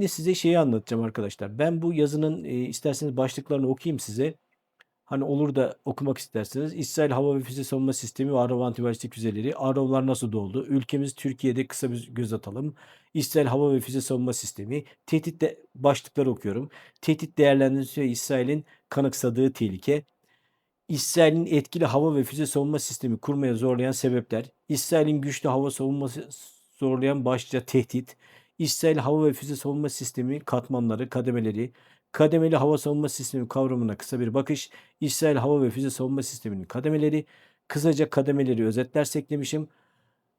Şimdi size şeyi anlatacağım arkadaşlar. Ben bu yazının e, isterseniz başlıklarını okuyayım size. Hani olur da okumak isterseniz. İsrail Hava ve Füze Savunma Sistemi ve Arrow Antibalistik Füzeleri. Arrow'lar nasıl doğdu? Ülkemiz Türkiye'de kısa bir göz atalım. İsrail Hava ve Füze Savunma Sistemi. Tehdit de başlıkları okuyorum. Tehdit değerlendirmesi ve İsrail'in kanıksadığı tehlike. İsrail'in etkili hava ve füze savunma sistemi kurmaya zorlayan sebepler. İsrail'in güçlü hava savunması zorlayan başlıca tehdit. İsrail hava ve füze savunma sistemi katmanları, kademeleri, kademeli hava savunma sistemi kavramına kısa bir bakış, İsrail hava ve füze savunma sisteminin kademeleri, kısaca kademeleri özetlersek demişim.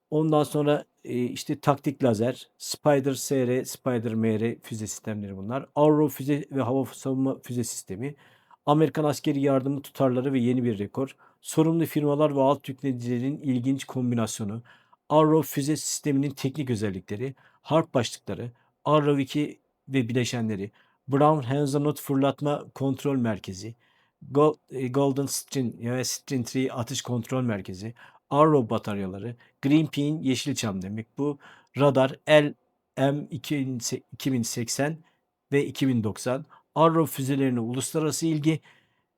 Ondan sonra e, işte taktik lazer, Spider SR, Spider MR füze sistemleri bunlar. Arrow füze ve hava savunma füze sistemi. Amerikan askeri yardımı tutarları ve yeni bir rekor. Sorumlu firmalar ve alt yüklenicilerin ilginç kombinasyonu. Arrow füze sisteminin teknik özellikleri, harp başlıkları, Arrow 2 ve bileşenleri, Brown Hands fırlatma kontrol merkezi, e, Golden String ya String 3 atış kontrol merkezi, Arrow bataryaları, Green Pin Yeşilçam demek bu. Radar LM 2080 ve 2090. Arrow füzelerine uluslararası ilgi.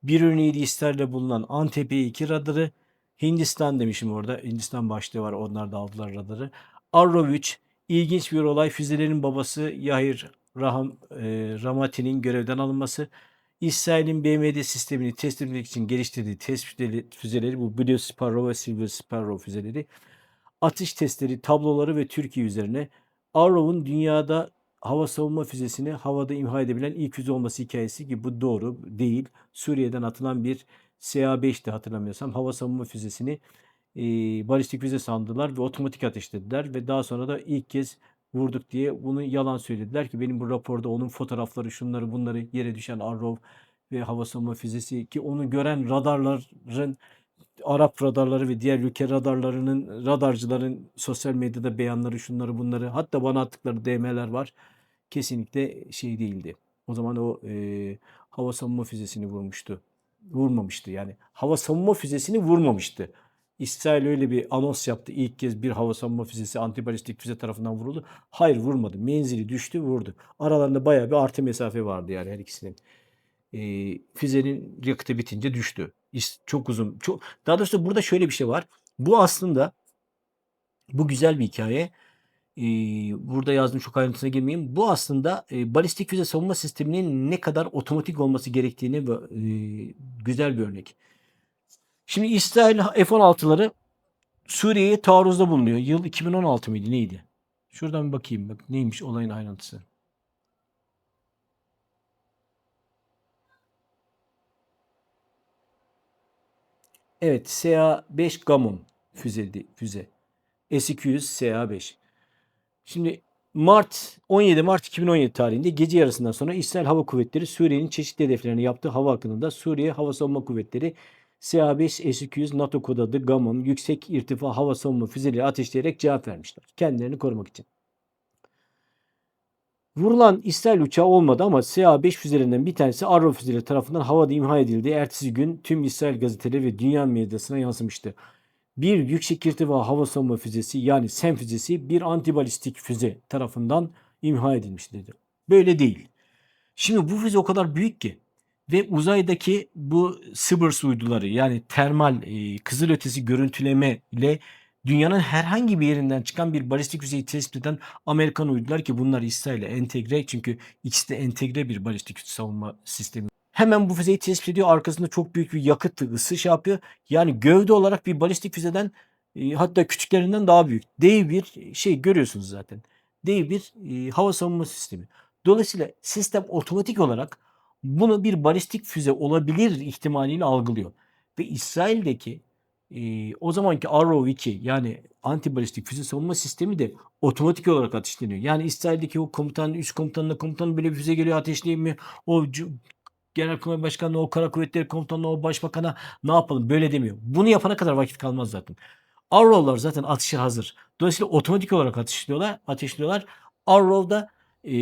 Bir örneği de İsrail'de bulunan Antep 2 radarı. Hindistan demişim orada. Hindistan başlığı var. Onlar da aldılar radarı. Arrow 3 ilginç bir olay. Füzelerin babası Yahir Raham, e, Ramati'nin görevden alınması. İsrail'in BMD sistemini test etmek için geliştirdiği test füzeleri, bu Blue Sparrow ve Silver Sparrow füzeleri. Atış testleri, tabloları ve Türkiye üzerine Arrow'un dünyada hava savunma füzesini havada imha edebilen ilk füze olması hikayesi ki bu doğru değil. Suriye'den atılan bir SA-5'ti hatırlamıyorsam hava savunma füzesini e, balistik füze sandılar ve otomatik ateşlediler ve daha sonra da ilk kez vurduk diye bunu yalan söylediler ki benim bu raporda onun fotoğrafları şunları bunları yere düşen Arrow ve hava savunma füzesi ki onu gören radarların Arap radarları ve diğer ülke radarlarının radarcıların sosyal medyada beyanları şunları bunları hatta bana attıkları DM'ler var. Kesinlikle şey değildi. O zaman o e, hava savunma füzesini vurmuştu. Vurmamıştı yani. Hava savunma füzesini vurmamıştı. İsrail öyle bir anons yaptı. İlk kez bir hava savunma füzesi antibalistik füze tarafından vuruldu. Hayır vurmadı. Menzili düştü vurdu. Aralarında bayağı bir artı mesafe vardı yani her ikisinin. E, füzenin yakıtı bitince düştü. Çok uzun. Çok, daha doğrusu burada şöyle bir şey var. Bu aslında bu güzel bir hikaye. Ee, burada yazdım çok ayrıntısına girmeyeyim. Bu aslında e, balistik füze savunma sisteminin ne kadar otomatik olması gerektiğini e, güzel bir örnek. Şimdi İsrail F-16'ları Suriye'ye taarruzda bulunuyor. Yıl 2016 mıydı neydi? Şuradan bir bakayım bak neymiş olayın ayrıntısı. Evet SA-5 Gamon füzeydi, füze. S-200 SA-5. Şimdi Mart 17 Mart 2017 tarihinde gece yarısından sonra İsrail Hava Kuvvetleri Suriye'nin çeşitli hedeflerine yaptığı hava hakkında Suriye Hava Savunma Kuvvetleri SA-5 S-200 NATO kod adı Gamon yüksek irtifa hava savunma füzeleri ateşleyerek cevap vermişler. Kendilerini korumak için. Vurulan İsrail uçağı olmadı ama SA-5 füzelerinden bir tanesi Arrow füzeleri tarafından havada imha edildi. Ertesi gün tüm İsrail gazeteleri ve dünya medyasına yansımıştı. Bir yüksek irtifa hava savunma füzesi yani SEM füzesi bir antibalistik füze tarafından imha edilmiş dedi. Böyle değil. Şimdi bu füze o kadar büyük ki ve uzaydaki bu Sibers uyduları yani termal e, kızılötesi görüntüleme ile dünyanın herhangi bir yerinden çıkan bir balistik füzeyi tespit eden Amerikan uydular ki bunlar İsrail'e entegre çünkü ikisi de entegre bir balistik savunma sistemi. Hemen bu füzeyi tespit ediyor. Arkasında çok büyük bir yakıt ısı şey yapıyor. Yani gövde olarak bir balistik füzeden e, hatta küçüklerinden daha büyük. Dev bir şey görüyorsunuz zaten. Dev bir e, hava savunma sistemi. Dolayısıyla sistem otomatik olarak bunu bir balistik füze olabilir ihtimaliyle algılıyor. Ve İsrail'deki e, o zamanki Arrow 2 yani anti balistik füze savunma sistemi de otomatik olarak ateşleniyor. Yani İsrail'deki o komutan, üst komutanına komutanın böyle bir füze geliyor ateşleyeyim O Genelkurmay Başkanı, o Kara Kuvvetleri Komutanı, o Başbakan'a ne yapalım böyle demiyor. Bunu yapana kadar vakit kalmaz zaten. Arrow'lar zaten atışa hazır. Dolayısıyla otomatik olarak ateşliyorlar. ateşliyorlar. Arrow'da e,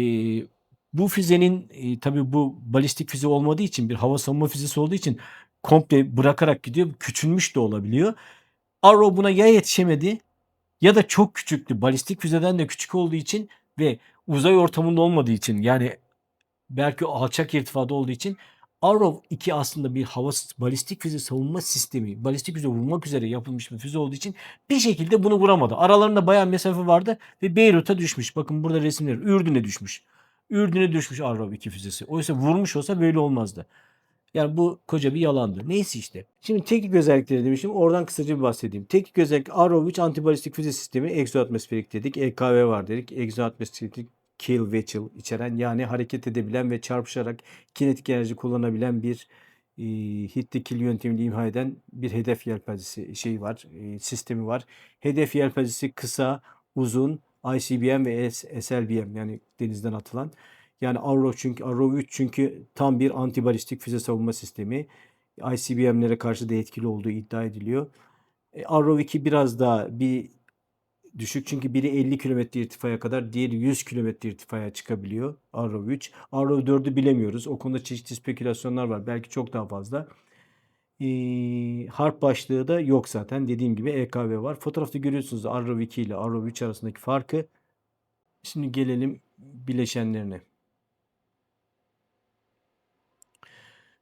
bu füzenin e, tabii bu balistik füze olmadığı için bir hava savunma füzesi olduğu için komple bırakarak gidiyor. Küçülmüş de olabiliyor. Arrow buna ya yetişemedi ya da çok küçüktü. Balistik füzeden de küçük olduğu için ve uzay ortamında olmadığı için yani belki alçak irtifada olduğu için Arrow 2 aslında bir hava balistik füze savunma sistemi, balistik füze vurmak üzere yapılmış bir füze olduğu için bir şekilde bunu vuramadı. Aralarında bayağı mesafe vardı ve Beyrut'a düşmüş. Bakın burada resimler. Ürdün'e düşmüş. Ürdün'e düşmüş Arrow 2 füzesi. Oysa vurmuş olsa böyle olmazdı. Yani bu koca bir yalandı. Neyse işte. Şimdi teknik özellikleri demiştim. Oradan kısaca bir bahsedeyim. Teknik özellik Arrow 3 antibalistik füze sistemi egzoatmosferik dedik. EKV var dedik. Egzoatmosferik kill vessel içeren yani hareket edebilen ve çarpışarak kinetik enerji kullanabilen bir e, hit the kill yöntemini imha eden bir hedef yelpazesi şey var, e, sistemi var. Hedef yelpazesi kısa, uzun, ICBM ve SLBM yani denizden atılan. Yani Arrow çünkü Arrow 3 çünkü tam bir antibalistik füze savunma sistemi. ICBM'lere karşı da etkili olduğu iddia ediliyor. E, Arrow 2 biraz daha bir düşük çünkü biri 50 kilometre irtifaya kadar diğeri 100 kilometre irtifaya çıkabiliyor Arrow 3. Arrow 4'ü bilemiyoruz. O konuda çeşitli spekülasyonlar var. Belki çok daha fazla. Harp başlığı da yok zaten. Dediğim gibi EKV var. Fotoğrafta görüyorsunuz Arrow 2 ile Arrow 3 arasındaki farkı. Şimdi gelelim bileşenlerine.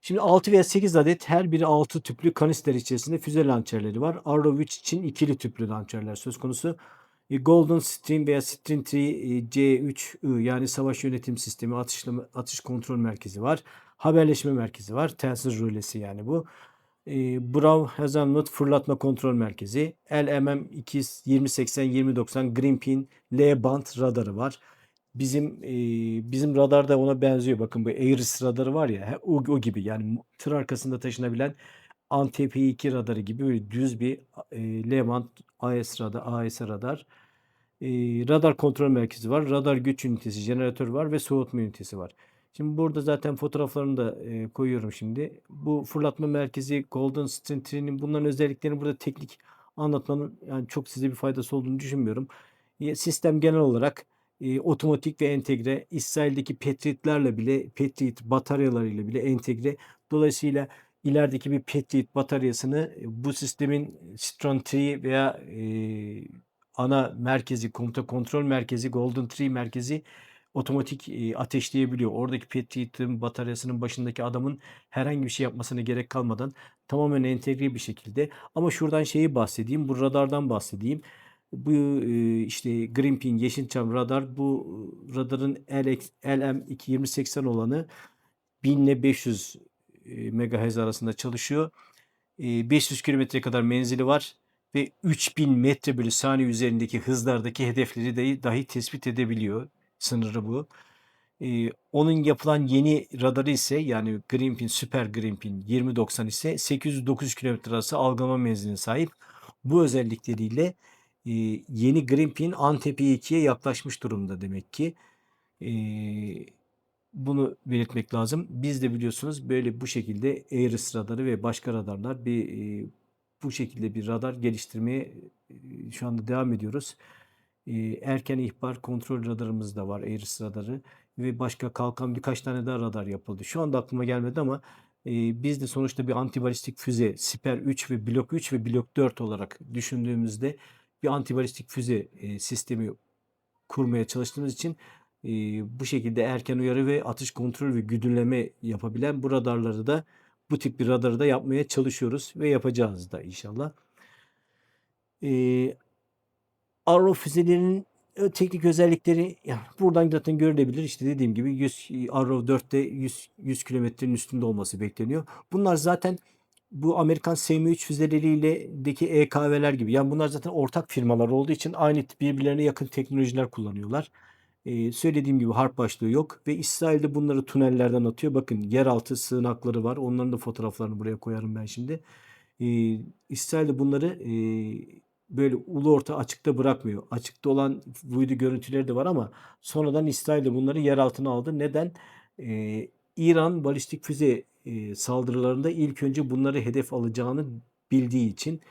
Şimdi 6 veya 8 adet her biri 6 tüplü kanister içerisinde füze lançerleri var. Arrow 3 için ikili tüplü lançerler söz konusu. E, Golden Stream veya Stream 3 C3I yani savaş yönetim sistemi atışlama, atış kontrol merkezi var. Haberleşme merkezi var. Telsiz rölesi yani bu. E, Brown Hazelnut fırlatma kontrol merkezi. LMM 2 2080 2090 Greenpin L band radarı var. Bizim e, bizim radar da ona benziyor. Bakın bu Airis radarı var ya o, o gibi yani tır arkasında taşınabilen Antep 2 radarı gibi böyle düz bir e, Levant AS radar, AS radar. E, radar kontrol merkezi var. Radar güç ünitesi, jeneratör var ve soğutma ünitesi var. Şimdi burada zaten fotoğraflarını da e, koyuyorum şimdi. Bu fırlatma merkezi Golden String bunların özelliklerini burada teknik anlatmanın yani çok size bir faydası olduğunu düşünmüyorum. Sistem genel olarak e, otomatik ve entegre. İsrail'deki Patriot'larla bile, Patriot bataryalarıyla bile entegre. Dolayısıyla ilerideki bir Patriot bataryasını bu sistemin Stron 3 veya e, ana merkezi, komuta kontrol merkezi, Golden Tree merkezi otomatik ateşleyebiliyor. Oradaki Patriot'ın bataryasının başındaki adamın herhangi bir şey yapmasına gerek kalmadan tamamen entegre bir şekilde. Ama şuradan şeyi bahsedeyim, bu radardan bahsedeyim. Bu işte Greenping Yeşilçam radar bu radarın LM22080 olanı 1000 ile 500 e, MHz arasında çalışıyor. 500 kilometre kadar menzili var ve 3000 metre bölü saniye üzerindeki hızlardaki hedefleri dahi, dahi tespit edebiliyor. Sınırı bu. Ee, onun yapılan yeni radarı ise yani Greenpin, Super Greenpin 2090 ise 809 km arası algılama menziline sahip. Bu özellikleriyle e, yeni Greenpin Antep 2'ye yaklaşmış durumda demek ki. E, bunu belirtmek lazım. Biz de biliyorsunuz böyle bu şekilde Airis radarı ve başka radarlar bir e, bu şekilde bir radar geliştirmeye e, şu anda devam ediyoruz. E, erken ihbar kontrol radarımız da var Airis radarı ve başka kalkan birkaç tane daha radar yapıldı. Şu anda aklıma gelmedi ama e, biz de sonuçta bir antibalistik füze Siper 3 ve Blok 3 ve Blok 4 olarak düşündüğümüzde bir antibalistik füze e, sistemi kurmaya çalıştığımız için e, bu şekilde erken uyarı ve atış kontrol ve güdümleme yapabilen bu radarları da bu tip bir radarı da yapmaya çalışıyoruz ve yapacağız da inşallah. E, Arrow füzelerinin teknik özellikleri yani buradan zaten görülebilir. İşte dediğim gibi 100 Arrow 4'te 100 100 kilometrenin üstünde olması bekleniyor. Bunlar zaten bu Amerikan SM-3 füzeleriyle deki EKV'ler gibi. Yani bunlar zaten ortak firmalar olduğu için aynı birbirlerine yakın teknolojiler kullanıyorlar. Ee, söylediğim gibi harp başlığı yok ve İsrail'de bunları tünellerden atıyor. Bakın yeraltı sığınakları var. Onların da fotoğraflarını buraya koyarım ben şimdi. Ee, İsrail'de bunları e, böyle ulu orta açıkta bırakmıyor. Açıkta olan video görüntüleri de var ama sonradan İsrail'de bunları yer altına aldı. Neden? Ee, İran balistik füze e, saldırılarında ilk önce bunları hedef alacağını bildiği için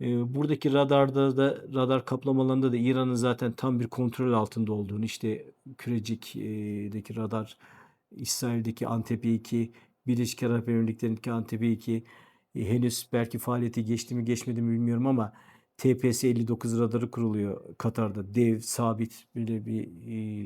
e, buradaki radarda da radar kaplamalarında da İran'ın zaten tam bir kontrol altında olduğunu işte Kürecik'deki radar İsrail'deki Antep 2 Birleşik Arap Emirlikleri'ndeki Antep 2 e, henüz belki faaliyeti geçti mi geçmedi mi bilmiyorum ama TPS 59 radarı kuruluyor Katar'da. Dev, sabit böyle bir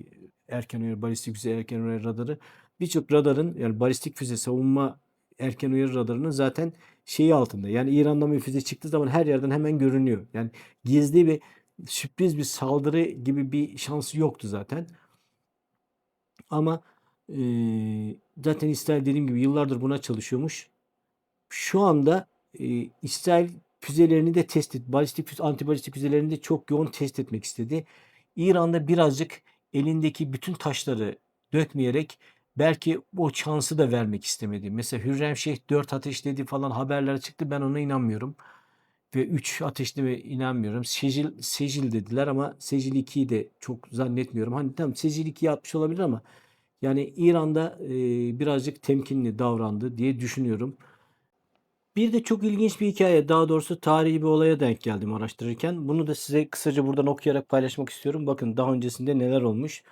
e, erken uyarı balistik füze erken uyarı radarı birçok radarın yani balistik füze savunma erken uyarı radarının zaten şeyi altında. Yani İran'dan bir füze çıktığı zaman her yerden hemen görünüyor. Yani gizli bir sürpriz bir saldırı gibi bir şansı yoktu zaten. Ama e, zaten İsrail dediğim gibi yıllardır buna çalışıyormuş. Şu anda e, İsrail füzelerini de test et, balistik füze, antibalistik füzelerini de çok yoğun test etmek istedi. İran'da birazcık elindeki bütün taşları dökmeyerek belki o şansı da vermek istemedi. Mesela Hürrem Şeyh 4 ateşledi falan haberler çıktı. Ben ona inanmıyorum. Ve 3 ateşleme inanmıyorum. Secil, Secil dediler ama Secil 2'yi de çok zannetmiyorum. Hani tamam Secil 2'yi atmış olabilir ama yani İran'da e, birazcık temkinli davrandı diye düşünüyorum. Bir de çok ilginç bir hikaye, daha doğrusu tarihi bir olaya denk geldim araştırırken. Bunu da size kısaca buradan okuyarak paylaşmak istiyorum. Bakın daha öncesinde neler olmuş.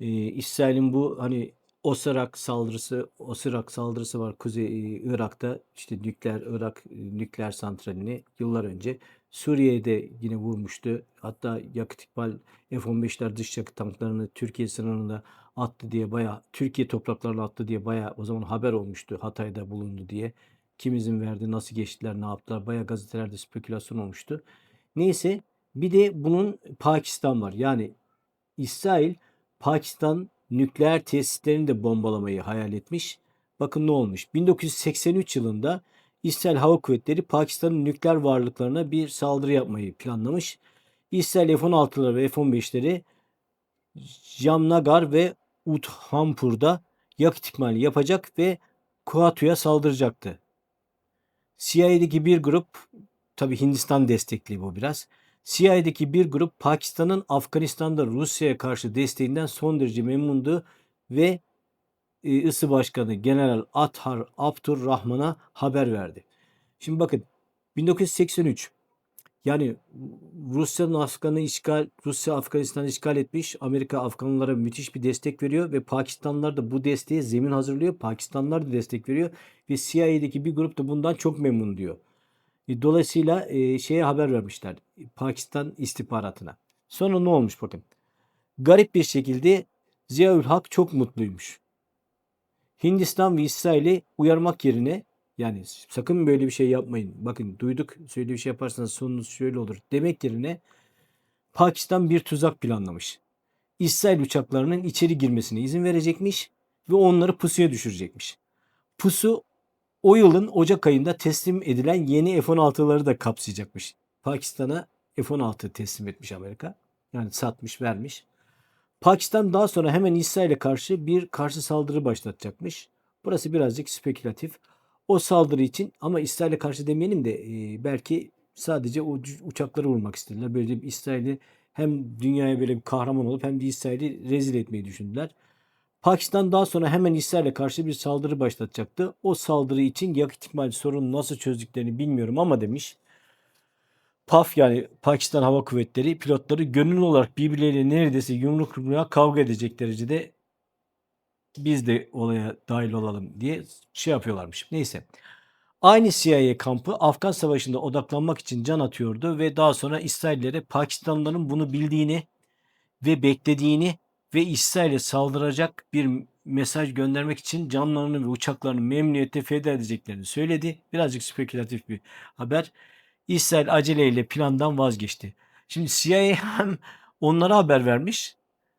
Ee, İsrail'in bu hani Osirak saldırısı, Osirak saldırısı var Kuzey Irak'ta. işte nükleer Irak nükleer santralini yıllar önce. Suriye'de yine vurmuştu. Hatta yakıt ikbal F-15'ler dış yakıt tanklarını Türkiye sınırında attı diye baya Türkiye topraklarına attı diye baya o zaman haber olmuştu. Hatay'da bulundu diye. Kim izin verdi, nasıl geçtiler, ne yaptılar? Baya gazetelerde spekülasyon olmuştu. Neyse bir de bunun Pakistan var. Yani İsrail Pakistan nükleer tesislerini de bombalamayı hayal etmiş. Bakın ne olmuş. 1983 yılında İsrail Hava Kuvvetleri Pakistan'ın nükleer varlıklarına bir saldırı yapmayı planlamış. İsrail F-16'ları ve F-15'leri Jamnagar ve Udhampur'da yakıt ikmali yapacak ve Kuatu'ya saldıracaktı. CIA'deki bir grup, tabi Hindistan destekli bu biraz. CIA'deki bir grup Pakistan'ın Afganistan'da Rusya'ya karşı desteğinden son derece memnundu ve e, ISI Başkanı General Athar Abdur Rahman'a haber verdi. Şimdi bakın 1983 yani Rusya'nın Afgan'ı işgal, Rusya Afganistan'ı işgal etmiş. Amerika Afganlılara müthiş bir destek veriyor ve Pakistanlılar da bu desteğe zemin hazırlıyor. Pakistanlılar da destek veriyor ve CIA'deki bir grup da bundan çok memnun diyor. E, dolayısıyla e, şeye haber vermişler. Pakistan istihbaratına. Sonra ne olmuş bakın. Garip bir şekilde Ziaül Hak çok mutluymuş. Hindistan ve İsrail'i uyarmak yerine yani sakın böyle bir şey yapmayın. Bakın duyduk şöyle bir şey yaparsanız sonunuz şöyle olur demek yerine Pakistan bir tuzak planlamış. İsrail uçaklarının içeri girmesine izin verecekmiş ve onları pusuya düşürecekmiş. Pusu o yılın Ocak ayında teslim edilen yeni F-16'ları da kapsayacakmış. Pakistan'a F-16 teslim etmiş Amerika. Yani satmış, vermiş. Pakistan daha sonra hemen İsrail'e karşı bir karşı saldırı başlatacakmış. Burası birazcık spekülatif. O saldırı için ama İsrail'e karşı demeyelim de e, belki sadece o uçakları vurmak istediler. Böyle İsrail'i hem dünyaya böyle bir kahraman olup hem de İsrail'i rezil etmeyi düşündüler. Pakistan daha sonra hemen İsrail'e karşı bir saldırı başlatacaktı. O saldırı için yakıt ikmali sorunu nasıl çözdüklerini bilmiyorum ama demiş. PAF yani Pakistan Hava Kuvvetleri pilotları gönüllü olarak birbirleriyle neredeyse yumruk yumruğa kavga edecek derecede biz de olaya dahil olalım diye şey yapıyorlarmış. Neyse. Aynı CIA kampı Afgan Savaşı'nda odaklanmak için can atıyordu ve daha sonra İsraillere Pakistanlıların bunu bildiğini ve beklediğini ve İsrail'e saldıracak bir mesaj göndermek için canlarını ve uçaklarını memnuniyetle feda edeceklerini söyledi. Birazcık spekülatif bir haber. İsrail aceleyle plandan vazgeçti. Şimdi CIA hem onlara haber vermiş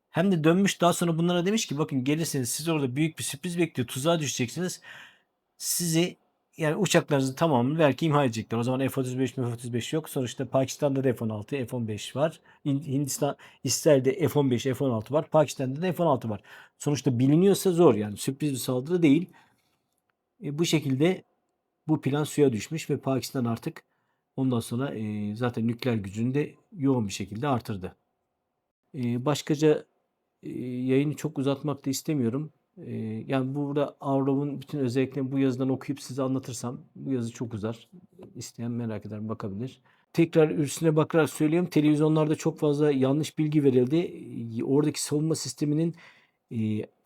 hem de dönmüş daha sonra bunlara demiş ki bakın gelirseniz siz orada büyük bir sürpriz bekliyor. Tuzağa düşeceksiniz. Sizi yani uçaklarınızın tamamını belki imha edecekler. O zaman F-35 F-35 yok. Sonuçta Pakistan'da da F-16, F-15 var. Hindistan, İsrail'de F-15, F-16 var. Pakistan'da da F-16 var. Sonuçta biliniyorsa zor yani. Sürpriz bir saldırı değil. E, bu şekilde bu plan suya düşmüş ve Pakistan artık ondan sonra e, zaten nükleer gücünü de yoğun bir şekilde artırdı. E, başkaca yayını çok uzatmak da istemiyorum yani burada Avrov'un bütün özelliklerini bu yazıdan okuyup size anlatırsam bu yazı çok uzar. İsteyen merak eder bakabilir. Tekrar üstüne bakarak söyleyeyim. Televizyonlarda çok fazla yanlış bilgi verildi. Oradaki savunma sisteminin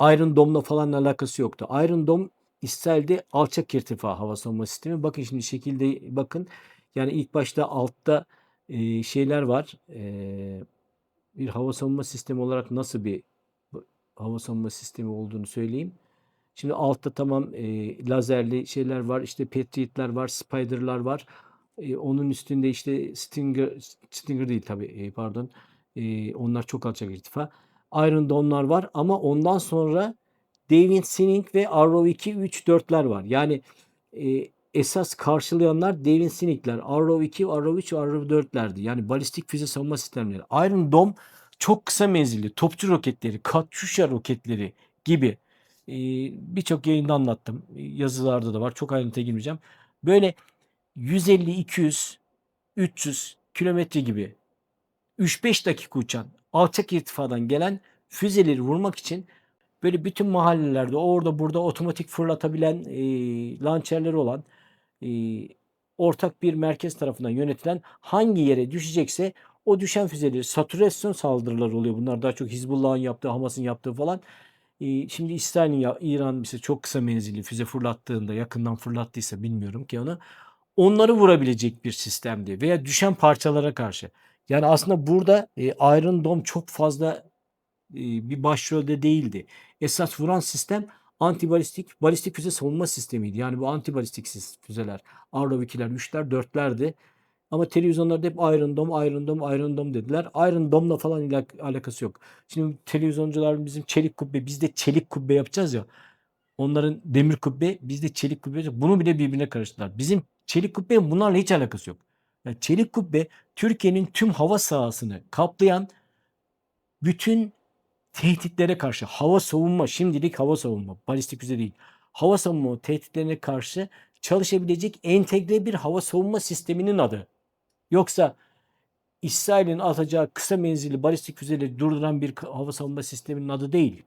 Iron Dome'la falan alakası yoktu. Iron Dome İsrail'de alçak irtifa hava savunma sistemi. Bakın şimdi şekilde bakın. Yani ilk başta altta şeyler var. Bir hava savunma sistemi olarak nasıl bir hava savunma sistemi olduğunu söyleyeyim. Şimdi altta tamam e, lazerli şeyler var, işte Patriot'lar var, Spider'lar var. E, onun üstünde işte Stinger, Stinger değil tabii e, pardon. E, onlar çok alçak irtifa. Iron Dome'lar var ama ondan sonra David Sinning ve Arrow 2, 3, 4'ler var. Yani e, esas karşılayanlar David Sinning'ler, Arrow 2, Arrow 3, Arrow 4'lerdi. Yani balistik füze savunma sistemleri. Iron Dome çok kısa menzilli topçu roketleri, Katyusha roketleri gibi e, birçok yayında anlattım. Yazılarda da var. Çok ayrıntıya girmeyeceğim. Böyle 150, 200, 300 kilometre gibi 3-5 dakika uçan alçak irtifadan gelen füzeleri vurmak için böyle bütün mahallelerde orada burada otomatik fırlatabilen e, launcherleri olan e, ortak bir merkez tarafından yönetilen hangi yere düşecekse o düşen füzeleri satürasyon saldırıları oluyor. Bunlar daha çok Hizbullah'ın yaptığı, Hamas'ın yaptığı falan. Şimdi İsrail'in İran mesela çok kısa menzilli füze fırlattığında yakından fırlattıysa bilmiyorum ki onu onları vurabilecek bir sistemdi veya düşen parçalara karşı. Yani aslında burada e, Iron Dome çok fazla bir başrolde değildi. Esas vuran sistem antibalistik balistik füze savunma sistemiydi. Yani bu antibalistik sis- füzeler Arrow 2'ler, 3'ler, 4'lerdi. Ama televizyonlarda hep Iron Dome, Iron Dome, Iron Dome dediler. Iron Dome'la falan ilak- alakası yok. Şimdi televizyoncular bizim çelik kubbe, biz de çelik kubbe yapacağız ya. Onların demir kubbe, biz de çelik kubbe yapacağız. Bunu bile birbirine karıştırdılar. Bizim çelik kubbenin bunlarla hiç alakası yok. Yani çelik kubbe Türkiye'nin tüm hava sahasını kaplayan bütün tehditlere karşı hava savunma, şimdilik hava savunma, balistik füze değil. Hava savunma tehditlerine karşı çalışabilecek entegre bir hava savunma sisteminin adı. Yoksa İsrail'in atacağı kısa menzilli balistik füzeleri durduran bir hava savunma sisteminin adı değil.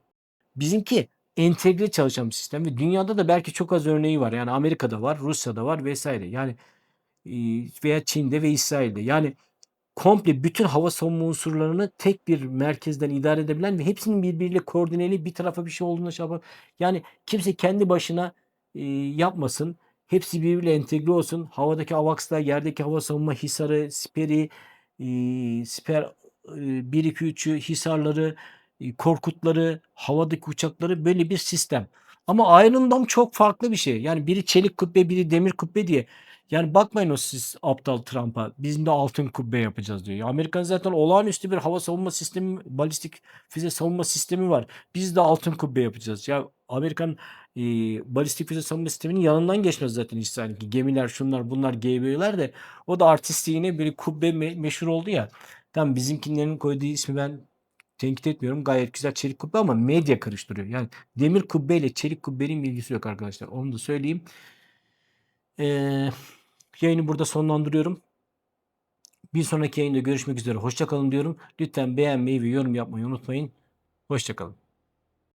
Bizimki entegre çalışan bir sistem ve dünyada da belki çok az örneği var. Yani Amerika'da var, Rusya'da var vesaire. Yani veya Çin'de ve İsrail'de. Yani komple bütün hava savunma unsurlarını tek bir merkezden idare edebilen ve hepsinin birbiriyle koordineli bir tarafa bir şey olduğuna şey yapar. Yani kimse kendi başına e, yapmasın. Hepsi birbiriyle entegre olsun. Havadaki AVAX'lar, yerdeki hava savunma hisarı, siperi, e, siper e, 1 2 3'ü, hisarları, e, korkutları, havadaki uçakları böyle bir sistem. Ama Iron Dome çok farklı bir şey. Yani biri çelik kubbe, biri demir kubbe diye. Yani bakmayın o siz aptal Trump'a. Biz de altın kubbe yapacağız diyor. Ya Amerikan zaten olağanüstü bir hava savunma sistemi, balistik füze savunma sistemi var. Biz de altın kubbe yapacağız. Ya Amerikan e, balistik füze savunma sisteminin yanından geçmez zaten İsrail'inki. Gemiler, şunlar, bunlar, GB'ler de o da artistliğine bir kubbe me- meşhur oldu ya. Tamam bizimkilerin koyduğu ismi ben tenkit etmiyorum. Gayet güzel çelik kubbe ama medya karıştırıyor. Yani demir kubbe ile çelik kubbenin bilgisi yok arkadaşlar. Onu da söyleyeyim. Ee, yayını burada sonlandırıyorum. Bir sonraki yayında görüşmek üzere. Hoşça kalın diyorum. Lütfen beğenmeyi ve yorum yapmayı unutmayın. Hoşça kalın.